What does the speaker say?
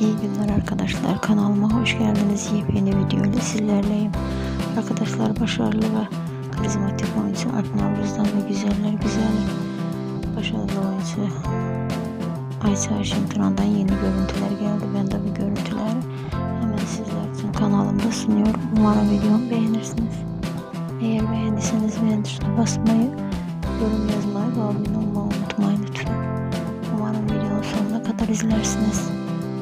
İyi günler arkadaşlar. Kanalıma hoş geldiniz. Yepyeni video ile sizlerleyim. Arkadaşlar başarılı ve karizmatik oyuncu Alp Navruz'dan ve güzeller güzel başarılı oyuncu Ayça Aşıntıran'dan yeni görüntüler geldi. Ben de bu görüntüleri hemen sizler için kanalımda sunuyorum. Umarım videomu beğenirsiniz. Eğer beğendiyseniz beğen tuşuna basmayı, yorum yazmayı ve abone olmayı unutmayın lütfen. Umarım videonun sonuna kadar izlersiniz.